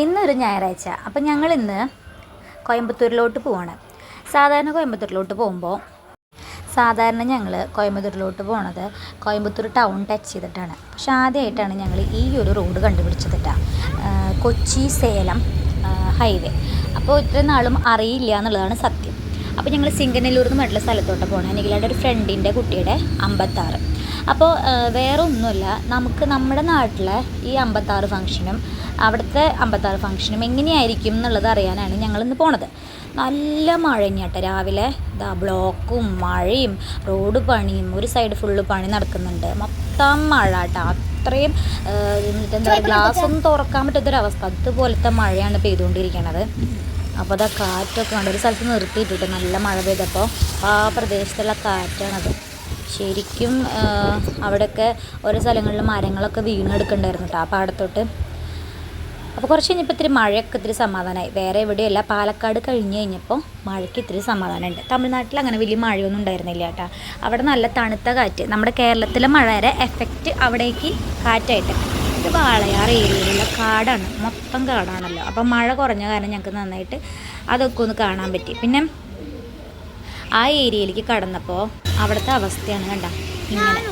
ഇന്നൊരു ഞായറാഴ്ച. അപ്പം ഞങ്ങൾ ഇന്ന് കോയമ്പത്തൂരിലോട്ട് പോവാണ്. സാധാരണ കോയമ്പത്തൂരിലോട്ട് പോകുമ്പോൾ സാധാരണ ഞങ്ങൾ കോയമ്പത്തൂരിലോട്ട് പോണത് കോയമ്പത്തൂർ ടൗൺ ടച്ച് ചെയ്തിട്ടാണ്. പക്ഷെ ആദ്യമായിട്ടാണ് ഞങ്ങൾ ഈ ഒരു റോഡ് കണ്ടുപിടിച്ചതിട്ട കൊച്ചി സേലം ഹൈവേ. അപ്പോൾ ഇത്രയും നാളും അറിയില്ല എന്നുള്ളതാണ് സത്യം. അപ്പോൾ ഞങ്ങൾ സിംഗനല്ലൂർ എന്ന് പറഞ്ഞിട്ടുള്ള സ്ഥലത്തോട്ട് പോകണം നിഖിലയുടെ ഒരു ഫ്രണ്ടിന്റെ കുട്ടിയുടെ അമ്പത്താറ്. അപ്പോൾ വേറെ ഒന്നുമില്ല. നമുക്ക് നമ്മുടെ നാട്ടിലെ ഈ അമ്പത്താറ് ഫംഗ്ഷനും അവിടുത്തെ അമ്പത്താറ് ഫംഗ്ഷനും എങ്ങനെയായിരിക്കും എന്നുള്ളത് അറിയാനാണ് ഞങ്ങളിന്ന് പോണത്. നല്ല മഴ തന്നെയാട്ടെ രാവിലെ ഇതാ ബ്ലോക്കും മഴയും റോഡ് പണിയും ഒരു സൈഡ് ഫുള്ള് പണി നടക്കുന്നുണ്ട്. മൊത്തം മഴ കേട്ടോ. അത്രയും എന്താ പറയുക ഗ്ലാസ് ഒന്നും തുറക്കാൻ പറ്റാത്തൊരവസ്ഥ. അതുപോലത്തെ മഴയാണ് പെയ്തുകൊണ്ടിരിക്കണത്. അപ്പോൾ അതാ കാറ്റൊക്കെ ഉണ്ട് ഒരു സ്ഥലത്ത് നിർത്തിയിട്ടിട്ട് നല്ല മഴ പെയ്തപ്പോൾ ആ പ്രദേശത്തുള്ള കാറ്റാണത്. ശരിക്കും അവിടെയൊക്കെ ഓരോ സ്ഥലങ്ങളിൽ മരങ്ങളൊക്കെ വീണെടുക്കണ്ടായിരുന്നു കേട്ടോ ആ പാടത്തോട്ട്. അപ്പോൾ കുറച്ച് കഴിഞ്ഞപ്പോൾ ഇത്തിരി മഴയൊക്കെ ഇത്തിരി സമാധാനമായി വേറെ എവിടെയല്ല പാലക്കാട് കഴിഞ്ഞ് കഴിഞ്ഞപ്പോൾ മഴയ്ക്ക് ഇത്തിരി സമാധാനമുണ്ട്. തമിഴ്നാട്ടിൽ അങ്ങനെ വലിയ മഴയൊന്നും ഉണ്ടായിരുന്നില്ല കേട്ടോ അവിടെ നല്ല തണുത്ത കാറ്റ്. നമ്മുടെ കേരളത്തിലെ മഴയുടെ എഫക്റ്റ് അവിടേക്ക് കാറ്റായിട്ട്. ഇത് വാളയാർ ഏരിയയിലുള്ള കാടാണ്. മൊത്തം കാടാണല്ലോ. അപ്പം മഴ കുറഞ്ഞ കാരണം ഞങ്ങൾക്ക് നന്നായിട്ട് അതൊക്കെ ഒന്ന് കാണാൻ പറ്റി. പിന്നെ ആ ഏരിയയിലേക്ക് കടന്നപ്പോൾ അവിടുത്തെ അവസ്ഥയാണ് കണ്ട. ഇങ്ങനെ.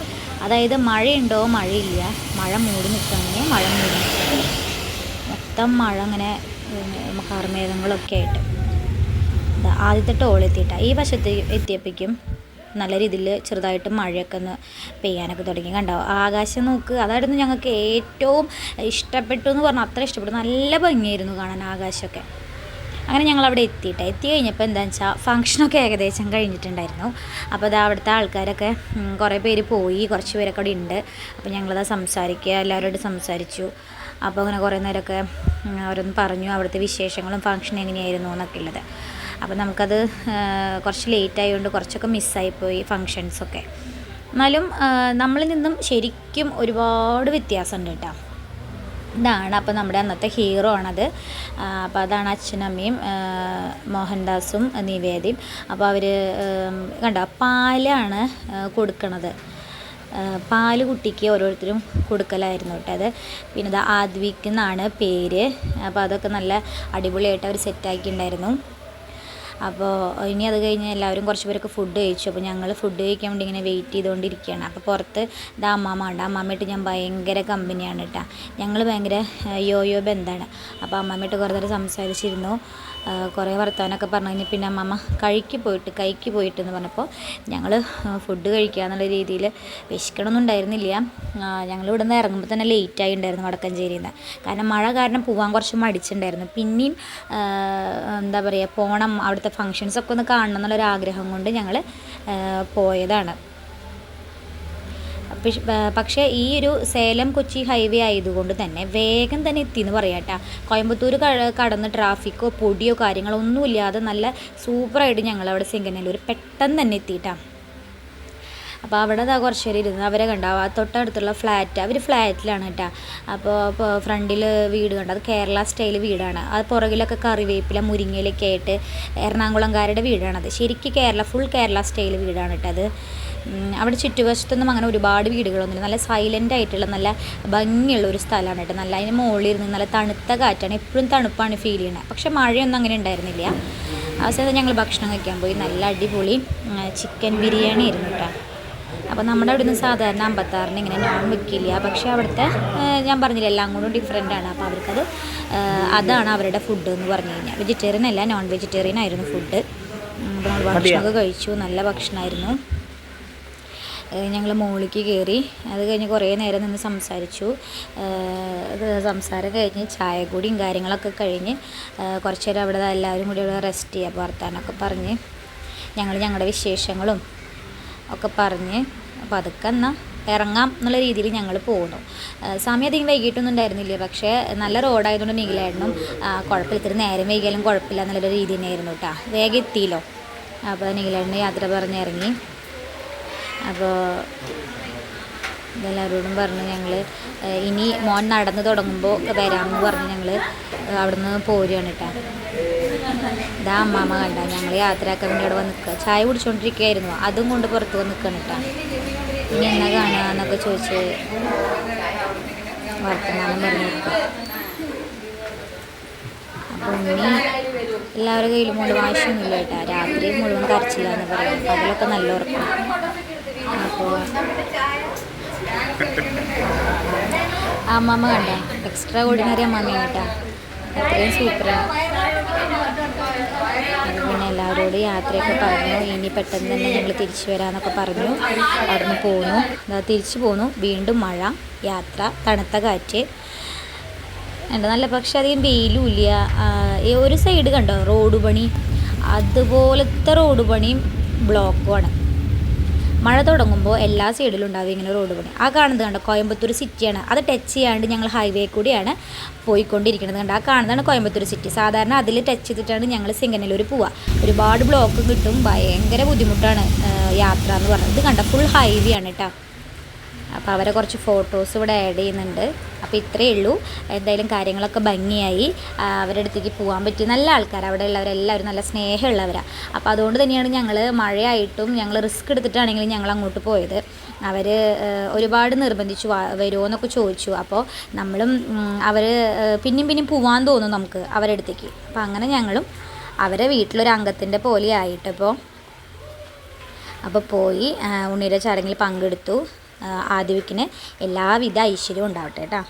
അതായത് മഴയുണ്ടോ? മഴയില്ല. മഴ മൂടി നിൽക്കുകയാണെങ്കിൽ മഴ മൂടി നിൽക്കുക മൊത്തം മഴ അങ്ങനെ കാർമേഘങ്ങളൊക്കെ ആയിട്ട്. ആദ്യത്തെ ടോൾ എത്തിയിട്ടാണ് ഈ വശത്ത് എത്തിയപ്പോഴേക്കും നല്ല രീതിയിൽ ചെറുതായിട്ട് മഴയൊക്കെ ഒന്ന് പെയ്യാനൊക്കെ തുടങ്ങി. കണ്ടോ? ആകാശം നോക്ക്. അതായിരുന്നു ഞങ്ങൾക്ക് ഏറ്റവും ഇഷ്ടപ്പെട്ടു എന്ന് പറഞ്ഞാൽ അത്ര ഇഷ്ടപ്പെട്ടു. നല്ല ഭംഗിയായിരുന്നു കാണാൻ ആകാശമൊക്കെ. അങ്ങനെ ഞങ്ങൾ അവിടെ എത്തിയിട്ട്. എത്തി കഴിഞ്ഞപ്പോൾ എന്താണെന്ന് വെച്ചാൽ ഫംഗ്ഷനൊക്കെ ഏകദേശം കഴിഞ്ഞിട്ടുണ്ടായിരുന്നു. അപ്പോൾ അത് അവിടുത്തെ ആൾക്കാരൊക്കെ കുറേ പേര് പോയി. കുറച്ച് പേരൊക്കെ അവിടെ ഉണ്ട്. അപ്പോൾ ഞങ്ങളത് സംസാരിക്കുക. എല്ലാവരോടും സംസാരിച്ചു. അപ്പോൾ അങ്ങനെ കുറേ നേരമൊക്കെ അവരൊന്ന് പറഞ്ഞു അവിടുത്തെ വിശേഷങ്ങളും ഫംഗ്ഷൻ എങ്ങനെയായിരുന്നു എന്നൊക്കെ ഉള്ളത്. അപ്പോൾ നമുക്കത് കുറച്ച് ലേറ്റ് ആയതുകൊണ്ട് കുറച്ചൊക്കെ മിസ്സായിപ്പോയി ഫങ്ഷൻസൊക്കെ എന്നാലും നമ്മളിൽ നിന്നും ശരിക്കും ഒരുപാട് വ്യത്യാസമുണ്ട് കേട്ടോ. ഇതാണ് അപ്പോൾ നമ്മുടെ അന്നത്തെ ഹീറോ ആണത്. അപ്പോൾ അതാണ് അച്ഛനമ്മയും മോഹൻദാസും നിവേദിയും. അപ്പോൾ അവർ കണ്ടോ പാലാണ് കൊടുക്കണത്. പാൽ കുട്ടിക്ക് ഓരോരുത്തരും കൊടുക്കലായിരുന്നു കേട്ടോ അത്. പിന്നെ ഇത് ആദ്വിക്ക് എന്നാണ് പേര്. അപ്പോൾ അതൊക്കെ നല്ല അടിപൊളിയായിട്ട് അവർ സെറ്റാക്കിയിട്ടുണ്ടായിരുന്നു അപ്പോൾ ഇനി അത് കഴിഞ്ഞ് എല്ലാവരും കുറച്ച് പേരൊക്കെ ഫുഡ് കഴിച്ചു. അപ്പോൾ ഞങ്ങൾ ഫുഡ് കഴിക്കാൻ വേണ്ടി ഇങ്ങനെ വെയിറ്റ് ചെയ്തുകൊണ്ടിരിക്കുകയാണ് അപ്പോൾ പുറത്ത് ഇതാ അമ്മാമ്മ ഉണ്ട്. അമ്മാമ്മയിട്ട് ഞാൻ ഭയങ്കര കമ്പനിയാണ് കേട്ടോ ഞങ്ങൾ ഭയങ്കര യോയോ ബന്ധമാണ് അപ്പോൾ അമ്മാമ്മയിട്ട് കുറേ നേരം സംസാരിച്ചിരുന്നു. കുറേ വർത്തമാനമൊക്കെ പറഞ്ഞു. കഴിഞ്ഞാൽ പിന്നെ അമ്മമ്മ കഴിക്ക് പോയിട്ട് കൈക്ക് പോയിട്ട് എന്ന് പറഞ്ഞപ്പോൾ ഞങ്ങൾ ഫുഡ് കഴിക്കുക എന്നുള്ള രീതിയിൽ വിശക്കണമൊന്നും ഉണ്ടായിരുന്നില്ല. ഞങ്ങൾ ഇവിടെ നിന്ന് ഇറങ്ങുമ്പോൾ തന്നെ ലേറ്റായി ഉണ്ടായിരുന്നു വടക്കഞ്ചേരിയിൽ നിന്ന് കാരണം മഴ കാരണം പോകാൻ കുറച്ച് മടിച്ചിട്ടുണ്ടായിരുന്നു പിന്നെയും എന്താ പറയുക പോകണം അവിടുത്തെ ഫങ്ഷൻസൊക്കെ ഒന്ന് കാണണം എന്നുള്ളൊരു ആഗ്രഹം കൊണ്ട് ഞങ്ങൾ പോയതാണ്. പക്ഷേ ഈ ഒരു സേലം കൊച്ചി ഹൈവേ ആയതുകൊണ്ട് തന്നെ വേഗം തന്നെ എത്തി എന്ന് പറയാം കേട്ടോ. കോയമ്പത്തൂർ കടന്ന് ട്രാഫിക്കോ പൊടിയോ കാര്യങ്ങളോ ഒന്നുമില്ലാതെ നല്ല സൂപ്പറായിട്ട് ഞങ്ങൾ അവിടെ സിംഗനല്ലൂർ പെട്ടെന്ന് തന്നെ എത്തിയിട്ടാണ് അപ്പോൾ അവിടെ അതാ കുറച്ച് പേര് ഇരുന്ന് അവരെ കണ്ട. തൊട്ടടുത്തുള്ള ഫ്ലാറ്റ് അവർ ഫ്ലാറ്റിലാണ് കേട്ടോ. അപ്പോൾ ഫ്രണ്ടിൽ വീട് കണ്ടത് കേരള സ്റ്റൈൽ വീടാണ്. അത് പുറകിലൊക്കെ കറിവേപ്പില മുരിങ്ങയിലൊക്കെ ആയിട്ട് എറണാകുളംകാരുടെ വീടാണത്. ശരിക്കും കേരള ഫുൾ കേരള സ്റ്റൈൽ വീടാണ് കേട്ടോ അത് അവിടെ ചുറ്റുവശത്തൊന്നും അങ്ങനെ ഒരുപാട് വീടുകളൊന്നുമില്ല. നല്ല സൈലന്റ് ആയിട്ടുള്ള നല്ല ഭംഗിയുള്ള ഒരു സ്ഥലമാണ് കേട്ടോ. നല്ല അതിന് മുകളിൽ ഇരുന്ന് നല്ല തണുത്ത കാറ്റാണ്. എപ്പോഴും തണുപ്പാണ് ഫീൽ ചെയ്യുന്നത് പക്ഷെ മഴയൊന്നും അങ്ങനെ ഉണ്ടായിരുന്നില്ല. അവസാനം ഞങ്ങൾ ഭക്ഷണം കഴിക്കാൻ പോയി. നല്ല അടിപൊളി ചിക്കൻ ബിരിയാണി ആയിരുന്നു കേട്ടോ. അപ്പോൾ നമ്മുടെ അവിടെ നിന്ന് സാധാരണ അമ്പത്താറിന് ഇങ്ങനെ നോൺ വെക്കില്ല. പക്ഷേ അവിടുത്തെ ഞാൻ പറഞ്ഞില്ല എല്ലാം കൊണ്ടും ഡിഫറെന്റ് ആണ്. അപ്പോൾ അവർക്കത് അതാണ് അവരുടെ ഫുഡ് എന്ന് പറഞ്ഞു കഴിഞ്ഞാൽ. വെജിറ്റേറിയൻ അല്ല നോൺ വെജിറ്റേറിയൻ ആയിരുന്നു ഫുഡ് നമ്മൾ ഭക്ഷണമൊക്കെ കഴിച്ചു. നല്ല ഭക്ഷണമായിരുന്നു. ഞങ്ങൾ മുകളിലേക്ക് കയറി അത് കഴിഞ്ഞ് കുറേ നേരം നിന്ന് സംസാരിച്ചു. സംസാരം കഴിഞ്ഞ് ചായ കൂടിയും കാര്യങ്ങളൊക്കെ കഴിഞ്ഞ് കുറച്ച് നേരം അവിടെ എല്ലാവരും കൂടി അവിടെ റെസ്റ്റ് ചെയ്യുക വർത്താനൊക്കെ പറഞ്ഞ് ഞങ്ങൾ ഞങ്ങളുടെ വിശേഷങ്ങളും ഒക്കെ പറഞ്ഞ് അപ്പോൾ അതൊക്കെ എന്നാൽ ഇറങ്ങാം എന്നുള്ള രീതിയിൽ ഞങ്ങൾ പോകുന്നു സമയം അധികം വൈകിട്ടൊന്നും ഉണ്ടായിരുന്നില്ല? പക്ഷേ നല്ല റോഡായതുകൊണ്ട് നീലായിരുന്നു. കുഴപ്പമില്ല. ഇത്തിരി നേരം വൈകിയാലും കുഴപ്പമില്ല എന്നുള്ളൊരു രീതി തന്നെയായിരുന്നു കേട്ടോ വേഗം എത്തിയല്ലോ. അപ്പോൾ നീലായിരുന്നു യാത്ര പറഞ്ഞ് ഇറങ്ങി അപ്പോൾ എല്ലാവരോടും പറഞ്ഞു ഞങ്ങൾ ഇനി മോൻ നടന്ന് തുടങ്ങുമ്പോൾ വരാമെന്ന് പറഞ്ഞ് ഞങ്ങൾ അവിടുന്ന് പോരുകയാണ് കേട്ടോ ഇതാ അമ്മാമ്മ കണ്ട ഞങ്ങൾ യാത്രയാക്കാൻ വേണ്ടി അവിടെ വന്ന് നിൽക്കുക ചായ കുടിച്ചുകൊണ്ടിരിക്കുകയായിരുന്നു അതും കൊണ്ട് പുറത്ത് വന്ന് നിൽക്കണം കേട്ടോ ഇനി എന്നാ കാണുക എന്നൊക്കെ ചോദിച്ച് വർത്തമാനം പറഞ്ഞു അപ്പോൾ ഇനി എല്ലാവരുടെ കയ്യിലും കൊണ്ട് വാശിയൊന്നുമില്ല കേട്ടോ രാത്രി മുഴുവൻ കരച്ചില്ല എന്ന് പറയും പകലൊക്കെ നല്ല ഉറക്കം അപ്പോൾ അമ്മമ്മ കണ്ട. എക്സ്ട്രാ ഓർഡിനറി അമ്മമ്മയാണ് കേട്ടോ അത്രയും സൂപ്പറാണ് പിന്നെ എല്ലാവരോടും യാത്രയൊക്കെ പറഞ്ഞു. ഇനി പെട്ടെന്ന് തന്നെ ഞങ്ങൾ തിരിച്ചു വരാമെന്നൊക്കെ പറഞ്ഞു. അവിടുന്ന് പോന്നു. എന്താ തിരിച്ചു പോന്നു. വീണ്ടും മഴ യാത്ര തണുത്ത കാറ്റ്. ഉണ്ട് നല്ല പക്ഷെ അധികം വെയിലും ഇല്ല. ഈ ഒരു സൈഡ് കണ്ടോ? റോഡ് പണി. അതുപോലത്തെ റോഡ് പണിയും ബ്ലോക്കുമാണ് മഴ തുടങ്ങുമ്പോൾ എല്ലാ സൈഡിലും ഉണ്ടാവും ഇങ്ങനെ റോഡ് പണി. ആ കാണുന്നത് കണ്ടോ? കോയമ്പത്തൂർ സിറ്റിയാണ് അത് ടച്ച് ചെയ്യാണ്ട് ഞങ്ങൾ ഹൈവേ കൂടിയാണ് പോയിക്കൊണ്ടിരിക്കുന്നത് കണ്ടോ? ആ കാണുന്നതാണ് കോയമ്പത്തൂർ സിറ്റി സാധാരണ അതിൽ ടച്ച് ചെയ്തിട്ടാണ് ഞങ്ങൾ സിംഗനല്ലൂർ പോവുക. ഒരുപാട് ബ്ലോക്ക് കിട്ടും. ഭയങ്കര ബുദ്ധിമുട്ടാണ് യാത്ര എന്ന് പറയുന്നത് കണ്ടോ? ഫുൾ ഹൈവേ ആണ് കേട്ടോ. അപ്പോൾ അവരെ കുറച്ച് ഫോട്ടോസ് ഇവിടെ ആഡ് ചെയ്യുന്നുണ്ട്. അപ്പോൾ ഇത്രയേ ഉള്ളൂ. എന്തായാലും കാര്യങ്ങളൊക്കെ ഭംഗിയായി. അവരുടെ അടുത്തേക്ക് പോകാൻ പറ്റി നല്ല ആൾക്കാർ അവിടെ ഉള്ളവരെല്ലാവരും നല്ല സ്നേഹമുള്ളവരാണ് അപ്പോൾ അതുകൊണ്ട് തന്നെയാണ് ഞങ്ങൾ മഴയായിട്ടും ഞങ്ങൾ റിസ്ക് എടുത്തിട്ടാണെങ്കിലും ഞങ്ങൾ അങ്ങോട്ട് പോയത്. അവർ ഒരുപാട് നിർബന്ധിച്ചു വാ വരുമോ എന്നൊക്കെ ചോദിച്ചു. അപ്പോൾ നമ്മളും അവർ പിന്നെയും പിന്നെയും പോവാൻ തോന്നും നമുക്ക് അവരുടെ അടുത്തേക്ക് അപ്പോൾ അങ്ങനെ ഞങ്ങളും അവരെ വീട്ടിലൊരു അംഗത്തിന്റെ പോലെ ആയിട്ടപ്പോൾ അപ്പോൾ പോയി ഉണ്ണിയുടെ ചടങ്ങിൽ പങ്കെടുത്തു. ആദിവിക്കിന് എല്ലാവിധ ഐശ്വര്യവും ഉണ്ടാവട്ടെ കേട്ടോ.